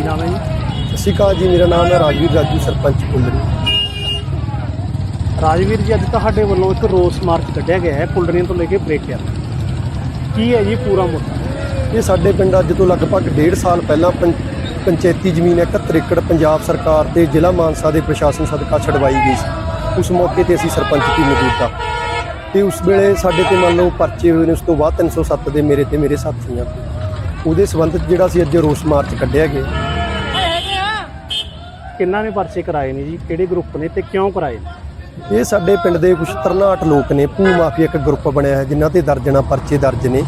ਕੀ ਨਾਮ ਹੈ ਜੀ? ਸਤਿ ਸ਼੍ਰੀ ਅਕਾਲ ਜੀ ਮੇਰਾ ਨਾਮ ਹੈ ਰਾਜਵੀਰ ਰਾਜੂ ਸਰਪੰਚ ਕੁੰਦਰੀ ਰਾਜਵੀਰ ਜੀ ਅੱਜ ਤੁਹਾਡੇ ਵੱਲੋਂ ਇੱਕ ਰੋਸ ਮਾਰਚ ਕੱਢਿਆ ਗਿਆ ਹੈ ਕੁਲੜੀਆਂ ਤੋਂ ਲੈ ਕੇ ਬ੍ਰੇਕਿਆ ਕੀ ਹੈ ਜੀ ਪੂਰਾ ਮੁੱਦਾ? ਇਹ ਸਾਡੇ ਪਿੰਡ ਅੱਜ ਤੋਂ ਲਗਭਗ ਡੇਢ ਸਾਲ ਪਹਿਲਾਂ ਪੰ- ਪੰਚਾਇਤੀ ਜ਼ਮੀਨ 71 ਏਕੜ ਪੰਜਾਬ ਸਰਕਾਰ ਤੇ ਜ਼ਿਲ੍ਹਾ ਮਾਨਸਾ ਦੇ ਪ੍ਰਸ਼ਾਸਨ ਸਦਕਾ ਛਡਵਾਈ ਗਈ ਸੀ। ਉਸ ਮੌਕੇ ਤੇ ਅਸੀਂ ਸਰਪੰਚ ਦੀ ਮੌਜੂਦਾ ਤੇ। ਉਸ ਵੇਲੇ ਸਾਡੇ ਤੇ ਮੰਨ ਲਓ ਪਰਚੇ ਹੋਏ ਨੇ ਉਸ ਤੋਂ ਬਾਅਦ 307 ਦੇ ਮੇਰੇ ਤੇ ਮੇਰੇ ਸਾਥੀਆਂ ਤੇ ਉਹਦੇ ਸੰਬੰਧਿਤ ਜਿਹੜਾ ਸੀ ਅੱਜ ਰੋਸ ਮਾਰਚ ਕੱਢਿਆ ਗਿਆ। ਕਿੰਨਾ ਨੇ ਪਰਚੇ ਕਰਾਏ ਨੇ ਜੀ? ਕਿਹੜੇ ਗਰੁੱਪ ਨੇ ਤੇ ਕਿਉਂ ਕਰਾਏ ਨੇ? ਇਹ ਸਾਡੇ ਪਿੰਡ ਦੇ ਕੁਝ ਤਰਨਾਟ ਲੋਕ ਨੇ, ਭੂ ਮਾਫੀਆ ਇੱਕ ਗਰੁੱਪ ਬਣਿਆ ਹੈ, ਜਿਨ੍ਹਾਂ ਤੇ ਦਰਜਣਾ ਪਰਚੇ ਦਰਜ ਨੇ।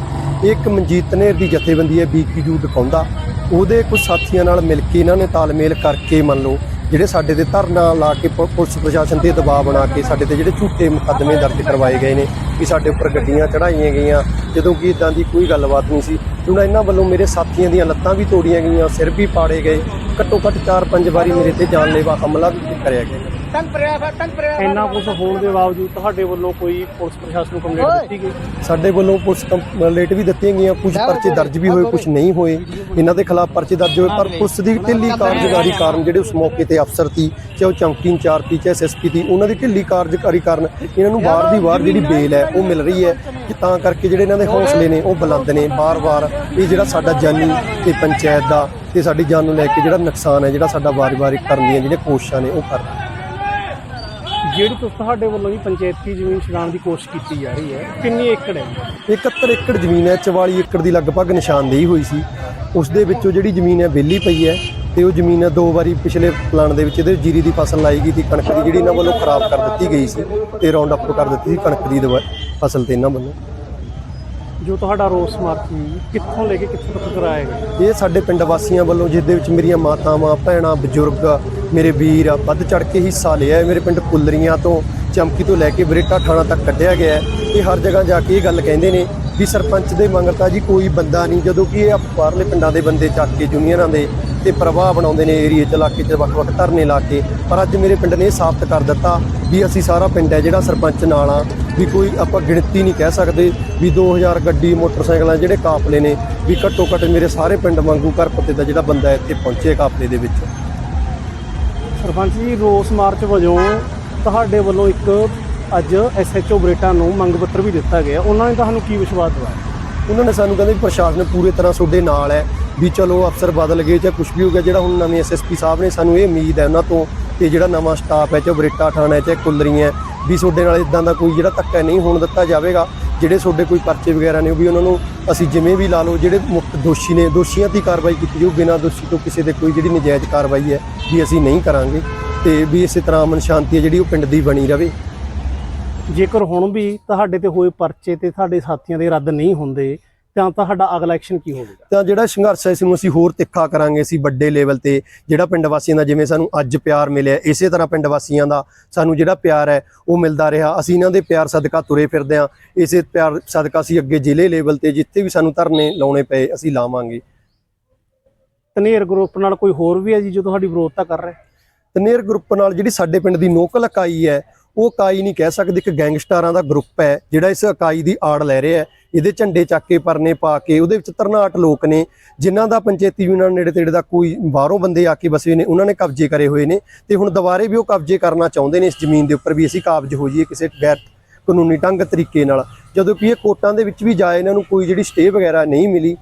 ਇੱਕ ਮਨਜੀਤ ਨੇਰ ਦੀ ਜਥੇਬੰਦੀ ਹੈ ਬੀਕੀਯੂ ਡਕਾਉਂਦਾ ਉਹਦੇ ਕੁਝ ਸਾਥੀਆਂ ਨਾਲ ਮਿਲ ਕੇ ਇਹਨਾਂ ਨੇ ਤਾਲਮੇਲ ਕਰਕੇ ਮੰਨ ਲਓ ਜਿਹੜੇ ਸਾਡੇ ਤੇ ਧਰਨਾ ਲਾ ਕੇ ਪੁ- ਪੁਲਿਸ ਪ੍ਰਸ਼ਾਸਨ ਤੇ ਦਬਾਅ ਬਣਾ ਕੇ ਸਾਡੇ ਤੇ ਜਿਹੜੇ ਝੂਠੇ ਮੁਕੱਦਮੇ ਦਰਜ ਕਰਵਾਏ ਗਏ ਨੇ ਕਿ ਸਾਡੇ ਉੱਪਰ ਗੱਡੀਆਂ ਚੜਾਈਆਂ ਗਈਆਂ, ਜਦੋਂ ਕਿ ਇਦਾਂ ਦੀ ਕੋਈ ਗੱਲਬਾਤ ਨਹੀਂ ਸੀ। ਹੁਣ ਇਹਨਾਂ ਵੱਲੋਂ ਮੇਰੇ ਸਾਥੀਆਂ ਦੀਆਂ ਲੱਤਾਂ ਵੀ ਤੋੜੀਆਂ ਗਈਆਂ, ਸਿਰ ਵੀ ਪਾੜੇ ਗਏ ਘੱਟੋ ਘੱਟ 4-5 ਵਾਰੀ ਮੇਰੇ ਤੇ ਜਾਨਲੇਵਾ ਹਮਲਾ ਵੀ ਕਰਿਆ ਗਿਆ। ਇੰਨਾ ਕੁਝ ਹੋਣ ਦੇ ਬਾਵਜੂਦ ਤੁਹਾਡੇ ਵੱਲੋਂ ਕੋਈ ਪੁਲਿਸ ਪ੍ਰਸ਼ਾਸਨ ਨੂੰ ਕੰਪਲੇਂਟ ਦਿੱਤੀ ਗਈ? ਸਾਡੇ ਵੱਲੋਂ ਪੁਲਿਸ ਕੰਪਲੇਂਟ ਵੀ ਦਿੱਤੀਆਂ ਗਈਆਂ ਕੁਝ ਪਰਚੇ ਦਰਜ ਵੀ ਹੋਏ ਕੁਝ ਨਹੀਂ ਹੋਏ। ਇਹਨਾਂ ਦੇ ਖਿਲਾਫ ਪਰਚੇ ਦਰਜ ਹੋਏ ਪਰ ਪੁਲਿਸ ਦੀ ਢਿੱਲੀ ਕਾਰਜਕਾਰੀ ਕਾਰਨ ਜਿਹੜੇ ਉਸ ਮੌਕੇ ਤੇ ਅਫਸਰ ਸੀ ਚਾਹੇ ਉਹ ਚੌਂਕੀ ਇੰਚਾਰਜ ਸੀ ਚਾਹੇ ਐਸਐਸਪੀ ਸੀ ਉਹਨਾਂ ਦੀ ਢਿੱਲੀ ਕਾਰਜਕਾਰੀ ਕਾਰਨ ਇਹਨਾਂ ਨੂੰ ਬਾਹਰ ਦੀ ਬਾਹਰ ਜਿਹੜੀ ਬੇਲ ਹੈ ਉਹ ਮਿਲ ਰਹੀ ਹੈ। ਕਿ ਤਾਂ ਕਰਕੇ ਜਿਹੜੇ ਇਹਨਾਂ ਦੇ ਹੌਸਲੇ ਨੇ ਉਹ ਬੁਲੰਦ ਨੇ। ਬਾਰ-ਬਾਰ ਇਹ ਜਿਹੜਾ ਸਾਡਾ ਜਾਨੀ ਤੇ ਪੰਚਾਇਤ ਦਾ ਤੇ ਸਾਡੀ ਜਾਨ ਨੂੰ ਲੈ ਕੇ ਜਿਹੜਾ ਨੁਕਸਾਨ ਹੈ ਜਿਹੜਾ ਸਾਡਾ ਵਾਰ-ਵਾਰ ਕਰਨ ਦੀਆਂ ਜਿਹੜੀਆਂ ਕੋਸ਼ਿਸ਼ਾਂ ਨੇ ਉਹ ਕਰ। ਜਿਹੜੀ ਤੁਸ ਤੁਹਾਡੇ ਵੱਲੋਂ ਜੀ ਪੰਚਾਇਤੀ ਜ਼ਮੀਨ ਛਡਾਉਣ ਦੀ ਕੋਸ਼ਿਸ਼ ਕੀਤੀ ਜਾ ਰਹੀ ਹੈ ਕਿੰਨੀ ਏਕੜ ਹੈ ਜੀ? 71 ਏਕੜ ਜ਼ਮੀਨ ਹੈ 44 ਏਕੜ ਦੀ ਲਗਭਗ ਨਿਸ਼ਾਨਦੇਹੀ ਹੋਈ ਸੀ ਉਸ ਦੇ ਵਿੱਚੋਂ ਜਿਹੜੀ ਜ਼ਮੀਨ ਹੈ ਵਿਹਲੀ ਪਈ ਹੈ ਤੇ ਉਹ ਜ਼ਮੀਨ ਦੋ ਵਾਰੀ ਪਿਛਲੇ ਪਲਾਨ ਦੇ ਵਿੱਚ ਇਹਦੇ ਜੀਰੀ ਦੀ ਫਸਲ ਲਾਈ ਗਈ ਸੀ ਕਣਕ ਦੀ ਜਿਹੜੀ ਇਹਨਾਂ ਵੱਲੋਂ ਖਰਾਬ ਕਰ ਦਿੱਤੀ ਗਈ ਸੀ ਤੇ ਰਾਉਂਡ ਅਪ ਕਰ ਦਿੱਤੀ ਸੀ ਕਣਕ ਦੀ ਫਸਲ ਤੇ ਇਹਨਾਂ ਵੱਲੋਂ ਜੋ ਤੁਹਾਡਾ ਰੋਸ ਮਾਰਚ ਜੀ ਕਿੱਥੋਂ ਲੈ ਕੇ ਕਿੱਥੋਂ ਤੱਕ ਕਰਾਇਆ ਗਿਆ? ਇਹ ਸਾਡੇ ਪਿੰਡ ਵਾਸੀਆਂ ਵੱਲੋਂ ਜਿਸ ਦੇ ਵਿੱਚ ਮੇਰੀਆਂ ਮਾਤਾਵਾਂ ਭੈਣਾਂ ਬਜ਼ੁਰਗ ਮੇਰੇ ਵੀਰ ਆ, ਵੱਧ ਚੜ ਕੇ ਹਿੱਸਾ ਲਿਆ ਹੈ। ਮੇਰੇ ਪਿੰਡ ਕੁੱਲਰੀਆਂ ਤੋਂ ਚਮਕੀ ਤੋਂ ਲੈ ਕੇ ਬਰੇਟਾ ਥਾਣਾ ਤੱਕ ਕੱਢਿਆ ਗਿਆ ਹੈ। ਇਹ ਹਰ ਜਗ੍ਹਾ ਜਾ ਕੇ ਇਹ ਗੱਲ ਕਹਿੰਦੇ ਨੇ ਵੀ ਸਰਪੰਚ ਦੇ ਮੰਗਤਾ ਜੀ ਕੋਈ ਬੰਦਾ ਨਹੀਂ ਜਦੋਂ ਕਿ ਇਹ ਬਾਹਰਲੇ ਪਿੰਡਾਂ ਦੇ ਬੰਦੇ ਚੱਕ ਕੇ ਯੂਨੀਅਨਾਂ ਦੇ ਤੇ ਪ੍ਰਵਾਹ ਬਣਾਉਂਦੇ ਨੇ ਏਰੀਏ ਚ, ਇਲਾਕੇ ਚ, ਵੱਖ-ਵੱਖ ਧਰਨੇ ਲਾ ਕੇ। ਪਰ ਅੱਜ ਮੇਰੇ ਪਿੰਡ ਨੇ ਇਹ ਸਾਬਤ ਕਰ ਦਿੱਤਾ ਵੀ ਅਸੀਂ ਸਾਰਾ ਪਿੰਡ ਹੈ ਜਿਹੜਾ ਸਰਪੰਚ ਨਾਲ ਆ, ਵੀ ਕੋਈ ਆਪਾਂ ਗਿਣਤੀ ਨਹੀਂ ਕਹਿ ਸਕਦੇ ਵੀ 2000 ਗੱਡੀ, ਮੋਟਰਸਾਈਕਲਾਂ ਜਿਹੜੇ ਕਾਫਲੇ ਨੇ, ਵੀ ਘੱਟੋ ਘੱਟ ਮੇਰੇ ਸਾਰੇ ਪਿੰਡ ਵਾਂਗੂ ਘਰ ਪੱਤੇ ਦਾ ਜਿਹੜਾ ਬੰਦਾ ਇੱਥੇ ਪਹੁੰਚੇ ਕਾਫਲੇ ਦੇ ਵਿੱਚ। ਸਰਪੰਚ ਜੀ, ਰੋਸ ਮਾਰਚ ਵਜੋਂ ਤੁਹਾਡੇ ਵੱਲੋਂ ਇੱਕ ਅੱਜ ਐਸਐਚਓ ਬਰੇਟਾ ਨੂੰ ਮੰਗ ਪੱਤਰ ਵੀ ਦਿੱਤਾ ਗਿਆ। ਉਹਨਾਂ ਨੇ ਤੁਹਾਨੂੰ ਕੀ ਵਿਸ਼ਵਾਸ ਦਿਵਾਇਆ? ਉਹਨਾਂ ਨੇ ਸਾਨੂੰ ਕਹਿੰਦੇ ਵੀ ਪ੍ਰਸ਼ਾਸਨ ਪੂਰੇ ਤਰ੍ਹਾਂ ਤੁਹਾਡੇ ਨਾਲ ਹੈ ਵੀ ਚਲੋ ਅਫਸਰ ਬਦਲ ਗਏ ਜਾਂ ਕੁਝ ਵੀ ਹੋ ਗਿਆ, ਜਿਹੜਾ ਹੁਣ ਨਵੇਂ ਐਸਐਸਪੀ ਸਾਹਿਬ ਨੇ ਸਾਨੂੰ ਇਹ ਉਮੀਦ ਹੈ ਉਹਨਾਂ ਤੋਂ ਤੇ ਜਿਹੜਾ ਨਵਾਂ ਸਟਾਫ ਹੈ, ਚਾਹੇ ਬਰੇਟਾ ਥਾਣਾ ਹੈ, ਚਾਹੇ ਕੁੱਲਰੀਆਂ ਵੀ ਤੁਹਾਡੇ ਨਾਲ ਇਦਾਂ ਦਾ ਕੋਈ ਜਿਹੜਾ ਧੱਕਾ ਨਹੀਂ ਹੋਣ ਦਿੱਤਾ ਜਾਵੇਗਾ, ਜਿਹੜੇ ਤੁਹਾਡੇ ਕੋਈ ਪਰਚੇ ਵਗੈਰਾ ਨੇ ਉਹ ਵੀ ਉਹਨਾਂ ਨੂੰ ਅਸੀਂ ਜਿਵੇਂ ਵੀ ਲਾ ਲਓ, ਜਿਹੜੇ ਮੁੱਖ ਦੋਸ਼ੀ ਨੇ, ਦੋਸ਼ੀਆਂ ਦੀ ਕਾਰਵਾਈ ਕੀਤੀ ਜਾਊ, ਬਿਨਾਂ ਦੋਸ਼ੀ ਤੋਂ ਕਿਸੇ ਦੇ ਕੋਈ ਜਿਹੜੀ ਨਜਾਇਜ਼ ਕਾਰਵਾਈ ਹੈ, ਵੀ ਅਸੀਂ ਨਹੀਂ ਕਰਾਂਗੇ ਤੇ ਵੀ ਇਸੇ ਤਰ੍ਹਾਂ ਅਮਨ ਸ਼ਾਂਤੀ ਹੈ ਜਿਹੜੀ ਉਹ ਪਿੰਡ ਦੀ ਬਣੀ ਰਵੇ। ਜੇਕਰ ਹੁਣ ਵੀ ਤੁਹਾਡੇ ਤੇ ਹੋਏ ਪਰਚੇ ਤੇ ਤੁਹਾਡੇ ਸਾਥੀਆਂ ਦੇ ਰੱਦ ਨਹੀਂ ਹੁੰਦੇ ਤਾਂ ਤੁਹਾਡਾ ਅਗਲਾ ਐਕਸ਼ਨ ਕੀ ਹੋਵੇਗਾ? ਤਾਂ ਜਿਹੜਾ ਸੰਘਰਸ਼ ਹੈ ਇਸ ਨੂੰ ਅਸੀਂ ਹੋਰ ਤਿੱਖਾ ਕਰਾਂਗੇ ਅਸੀਂ ਵੱਡੇ ਲੈਵਲ ਤੇ ਜਿਹੜਾ ਪਿੰਡ ਵਾਸੀਆਂ ਦਾ ਜਿਵੇਂ ਸਾਨੂੰ ਅੱਜ ਪਿਆਰ ਮਿਲਿਆ ਇਸੇ ਤਰ੍ਹਾਂ ਪਿੰਡ ਵਾਸੀਆਂ ਦਾ ਸਾਨੂੰ ਜਿਹੜਾ ਪਿਆਰ ਹੈ ਉਹ ਮਿਲਦਾ ਰਿਹਾ। ਅਸੀਂ ਇਹਨਾਂ ਦੇ ਪਿਆਰ ਸਦਕਾ ਤੁਰੇ ਫਿਰਦੇ ਹਾਂ। ਇਸੇ ਪਿਆਰ ਸਦਕਾ ਅਸੀਂ ਅੱਗੇ ਜ਼ਿਲ੍ਹੇ ਲੈਵਲ ਤੇ ਜਿੱਥੇ ਵੀ ਸਾਨੂੰ ਧਰਨੇ ਲਾਉਣੇ ਪਏ ਅਸੀਂ ਲਾਵਾਂਗੇ। ਤਨੇਰ ਗਰੁੱਪ ਨਾਲ ਕੋਈ ਹੋਰ ਵੀ ਹੈ ਜੀ ਜੋ ਤੁਹਾਡੀ ਵਿਰੋਧਤਾ ਕਰ ਰਿਹਾ? ਤਨੇਰ ਗਰੁੱਪ ਨਾਲ ਜਿਹੜੀ ਸਾਡੇ ਪਿੰਡ ਦੀ ਨੋਕਲ ਇਕਾਈ ਹੈ ਉਹ ਇਕਾਈ ਨਹੀਂ ਕਹਿ ਸਕਦੇ, ਇੱਕ ਗੈਂਗਸਟਰਾਂ ਦਾ ਗਰੁੱਪ ਹੈ, ਜਿਹੜਾ ਇਸ ਇਕਾਈ ਦੀ ਆੜ ਲੈ ਰਿਹਾ ਹੈ। ਇਹਦੇ ਝੰਡੇ ਚੱਕ ਕੇ ਪਰਨੇ ਪਾ ਕੇ ਉਹਦੇ ਵਿੱਚ ਤਰਨਾਟ ਲੋਕ ਨੇ, ਜਿਨ੍ਹਾਂ ਦਾ ਪੰਚਾਇਤੀ ਯੂਨੀਅਨ ਨੇੜੇ ਤੇੜੇ ਦਾ ਕੋਈ ਬਾਹਰੋਂ ਬੰਦੇ ਆ ਕੇ ਵਸੇ ਨੇ, ਉਹਨਾਂ ਨੇ ਕਬਜ਼ੇ ਕਰੇ ਹੋਏ ਨੇ ਤੇ ਹੁਣ ਦੁਬਾਰੇ ਵੀ ਉਹ ਕਬਜ਼ੇ ਕਰਨਾ ਚਾਹੁੰਦੇ ਨੇ ਇਸ ਜ਼ਮੀਨ ਦੇ ਉੱਪਰ ਵੀ ਅਸੀਂ ਕਾਬਜ ਹੋ ਜਾਈਏ ਕਿਸੇ ਗੈਰ ਕਾਨੂੰਨੀ ਢੰਗ ਤਰੀਕੇ ਨਾਲ। ਜਦੋਂ ਕਿ ਇਹ ਕੋਰਟਾਂ ਦੇ ਵਿੱਚ ਵੀ ਜਾਏ ਇਹਨਾਂ ਨੂੰ ਕੋਈ ਜਿਹੜੀ ਸਟੇ ਵਗੈਰਾ ਨਹੀਂ ਮਿਲੀ,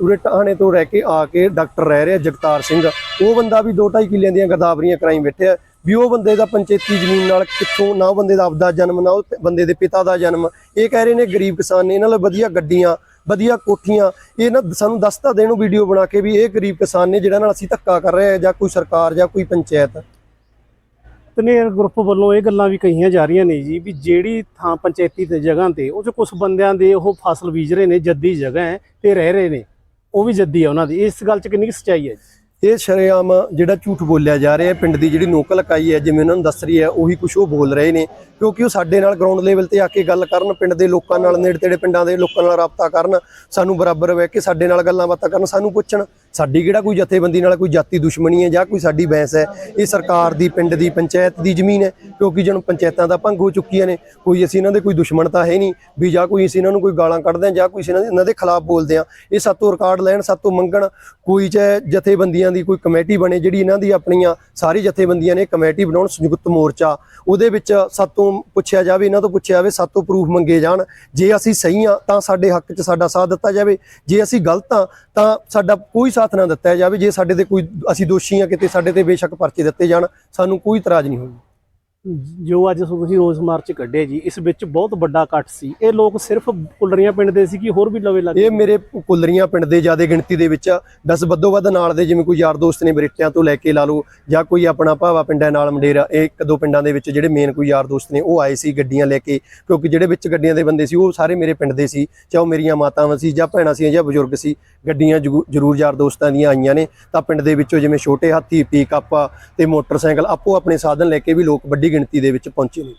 ਉਰੇ ਟਾਹਣੇ ਤੋਂ ਰਹਿ ਕੇ ਆ ਕੇ ਡਾਕਟਰ ਰਹਿ ਰਿਹਾ ਜਗਤਾਰ ਸਿੰਘ। ਉਹ ਬੰਦਾ ਵੀ 2.5 ਕਿੱਲਿਆਂ ਦੀਆਂ ਗਦਾਵਰੀਆਂ ਕਰਾਈ ਬੈਠਿਆ। ਵੀ ਉਹ ਬੰਦੇ ਦਾ ਪੰਚਾਇਤੀ ਜ਼ਮੀਨ ਨਾਲ ਕਿੱਥੋਂ ਨਾ ਉਹ ਬੰਦੇ ਦਾ ਆਪਦਾ ਜਨਮ, ਨਾ ਉਹ ਬੰਦੇ ਦੇ ਪਿਤਾ ਦਾ ਜਨਮ। ਇਹ ਕਹਿ ਰਹੇ ਨੇ ਗਰੀਬ ਕਿਸਾਨ ਨੇ, ਇਹਨਾਂ ਨਾਲ ਵਧੀਆ ਗੱਡੀਆਂ, ਵਧੀਆ ਕੋਠੀਆਂ। ਇਹ ਨਾ ਸਾਨੂੰ ਦੱਸਤਾ ਦੇਣ ਵੀਡੀਓ ਬਣਾ ਕੇ ਵੀ ਇਹ ਗਰੀਬ ਕਿਸਾਨ ਨੇ ਜਿਹੜਾ ਨਾਲ ਅਸੀਂ ਧੱਕਾ ਕਰ ਰਹੇ ਆ ਜਾਂ ਕੋਈ ਸਰਕਾਰ, ਜਾਂ ਕੋਈ ਪੰਚਾਇਤ। ਤਨੇਰ ਗਰੁੱਪ ਵੱਲੋਂ ਇਹ ਗੱਲਾਂ ਵੀ ਕਹੀਆਂ ਜਾ ਰਹੀਆਂ ਨੇ ਜੀ, ਵੀ ਜਿਹੜੀ ਥਾਂ ਪੰਚਾਇਤੀ ਤੇ ਜਗ੍ਹਾ ਤੇ, ਉਹ 'ਚ ਕੁਝ ਬੰਦਿਆਂ ਦੇ ਉਹ ਫਸਲ ਬੀਜ ਰਹੇ ਨੇ, ਜੱਦੀ ਜਗ੍ਹਾ ਹੈ, ਤੇ ਰਹਿ ਰਹੇ ਨੇ। ਉਹ ਵੀ ਜੱਦੀ ਹੈ ਉਹਨਾਂ ਦੀ। ਇਸ ਗੱਲ 'ਚ ਕਿੰਨੀ ਕੁ ਸੱਚਾਈ ਹੈ ਜੀ? ਇਹ ਸ਼ਰੇਆਮ ਜਿਹੜਾ ਝੂਠ ਬੋਲਿਆ ਜਾ ਰਿਹਾ ਪਿੰਡ ਦੀ ਜਿਹੜੀ ਨੋਕਲ ਇਕਾਈ ਹੈ, ਜਿਵੇਂ ਉਹਨਾਂ ਨੂੰ ਦੱਸ ਰਹੀ ਹੈ, ਉਹੀ ਕੁਝ ਉਹ ਬੋਲ ਰਹੇ ਨੇ, ਕਿਉਂਕਿ ਉਹ ਸਾਡੇ ਨਾਲ ਗਰਾਊਂਡ ਲੈਵਲ ਤੇ ਆ ਕੇ ਗੱਲ ਕਰਨ, ਪਿੰਡ ਦੇ ਲੋਕਾਂ ਨਾਲ, ਨੇੜੇ ਤੇੜੇ ਪਿੰਡਾਂ ਦੇ ਲੋਕਾਂ ਨਾਲ ਰਾਬਤਾ ਕਰਨ, ਸਾਨੂੰ ਬਰਾਬਰ ਬਹਿ ਕੇ ਸਾਡੇ ਨਾਲ ਗੱਲਾਂ ਬਾਤਾਂ ਕਰਨ, ਸਾਨੂੰ ਪੁੱਛਣ। ਸਾਡੀ ਕਿਹੜਾ ਕੋਈ ਜਥੇਬੰਦੀ ਨਾਲ ਕੋਈ ਜਾਤੀ ਦੁਸ਼ਮਣੀ ਹੈ ਜਾਂ ਕੋਈ ਸਾਡੀ ਬੈਂਸ ਹੈ? ਇਹ ਸਰਕਾਰ ਦੀ, ਪਿੰਡ ਦੀ, ਪੰਚਾਇਤ ਦੀ ਜ਼ਮੀਨ ਹੈ, ਕਿਉਂਕਿ ਜਦੋਂ ਪੰਚਾਇਤਾਂ ਦਾ ਭੰਗ ਹੋ ਚੁੱਕੀਆਂ ਨੇ, ਕੋਈ ਅਸੀਂ ਇਹਨਾਂ ਦੇ ਕੋਈ ਦੁਸ਼ਮਣ ਤਾਂ ਹੈ ਨਹੀਂ, ਵੀ ਜਾਂ ਕੋਈ ਅਸੀਂ ਇਹਨਾਂ ਨੂੰ ਕੋਈ ਗਾਲਾਂ ਕੱਢਦੇ ਹਾਂ ਜਾਂ ਕੋਈ ਅਸੀਂ ਇਹਨਾਂ ਦੇ ਇਹਨਾਂ ਦੇ ਖਿਲਾਫ ਬੋਲਦੇ ਹਾਂ। ਇਹ ਸਾਤੋਂ ਰਿਕਾਰਡ ਲੈਣ, ਸਾਤੋਂ ਮੰਗਣ, ਕੋਈ ਚਾਹੇ ਜਥੇਬੰਦੀਆਂ ਦੀ ਕੋਈ ਕਮੇਟੀ ਬਣੇ, ਜਿਹੜੀ ਇਹਨਾਂ ਦੀ ਆਪਣੀਆਂ ਸਾਰੀ ਜਥੇਬੰਦੀਆਂ ਨੇ ਕਮੇਟੀ ਬਣਾਉਣ, ਸੰਯੁਕਤ ਮੋਰਚਾ, ਉਹਦੇ ਵਿੱਚ ਸਾਤੋਂ ਪੁੱਛਿਆ ਜਾਵੇ, ਇਹਨਾਂ ਤੋਂ ਪੁੱਛਿਆ ਜਾਵੇ, ਸਾਤੋਂ ਪ੍ਰੂਫ ਮੰਗੇ ਜਾਣ। ਜੇ ਅਸੀਂ ਸਹੀ ਆ ਤਾਂ ਸਾਡੇ ਹੱਕ 'ਚ ਸਾਡਾ ਸਾਥ ਦਿੱਤਾ ਜਾਵੇ। ਜੇ ਅਸੀਂ ਗਲਤ ਆ ਤਾਂ ਸਾਡਾ ਕੋਈ ਸਾਥ ਨਾ ਦਿੱਤਾ ਜਾਵੇ, ਜੇ ਸਾਡੇ ਤੇ ਕੋਈ ਅਸੀਂ ਦੋਸ਼ੀ ਆ, ਕਿਤੇ ਸਾਡੇ ਤੇ ਬੇਸ਼ੱਕ ਪਰਚੇ ਦਿੱਤੇ ਜਾਣ, ਸਾਨੂੰ ਕੋਈ ਇਤਰਾਜ਼ ਨਹੀਂ ਹੋਊਗਾ। ਜੋ ਅੱਜ ਤੁਸੀਂ ਰੋਜ਼ ਮਾਰਚ ਕੱਢਿਆ ਜੀ, ਇਸ ਵਿੱਚ ਬਹੁਤ ਵੱਡਾ ਇਕੱਠ ਸੀ। ਇਹ ਲੋਕ ਸਿਰਫ ਕੁਲਰੀਆਂ ਪਿੰਡ ਦੇ ਸੀ ਕਿ ਹੋਰ ਵੀ ਲਵੇ ਲੱਗੇ ਇਹ ਮੇਰੇ ਕੁਲਰੀਆਂ ਪਿੰਡ ਦੇ ਜ਼ਿਆਦਾ ਗਿਣਤੀ ਦੇ ਵਿੱਚ ਬਸ ਵੱਧੋ ਵੱਧ ਨਾਲ ਦੇ, ਜਿਵੇਂ ਕੋਈ ਯਾਰ ਦੋਸਤ ਨੇ ਬਰੇਟਿਆਂ ਤੋਂ ਲੈ ਕੇ ਲਾ ਲਓ, ਜਾਂ ਕੋਈ ਆਪਣਾ ਭਾਵਾ ਪਿੰਡਾਂ ਨਾਲ ਮੰਡੇਰਾ, ਇਹ ਇੱਕ ਦੋ ਪਿੰਡਾਂ ਦੇ ਵਿੱਚ ਜਿਹੜੇ ਮੇਨ ਕੋਈ ਯਾਰ ਦੋਸਤ ਨੇ, ਉਹ ਆਏ ਸੀ ਗੱਡੀਆਂ ਲੈ ਕੇ, ਕਿਉਂਕਿ ਜਿਹੜੇ ਵਿੱਚ ਗੱਡੀਆਂ ਦੇ ਬੰਦੇ ਸੀ, ਉਹ ਸਾਰੇ ਮੇਰੇ ਪਿੰਡ ਦੇ ਸੀ। ਚਾਹੇ ਉਹ ਮੇਰੀਆਂ ਮਾਤਾਵਾਂ ਸੀ, ਜਾਂ ਭੈਣਾਂ ਸੀ, ਜਾਂ ਬਜ਼ੁਰਗ ਸੀ, ਗੱਡੀਆਂ ਜਗੂ- ਜ਼ਰੂਰ ਯਾਰ ਦੋਸਤਾਂ ਦੀਆਂ ਆਈਆਂ ਨੇ। ਤਾਂ ਪਿੰਡ ਦੇ ਵਿੱਚੋਂ ਜਿਵੇਂ ਛੋਟੇ ਹਾਥੀ ਪਿਕਅਪ ਤੇ ਮੋਟਰਸਾਈਕਲ ਆਪੋ ਆਪਣੇ ਸਾਧਨ ਲੈ ਕੇ ਵੀ ਲੋਕ ਵੱਡੀ ਗਿਣਤੀ ਦੇ ਵਿੱਚ ਪਹੁੰਚੇ ਨੇ।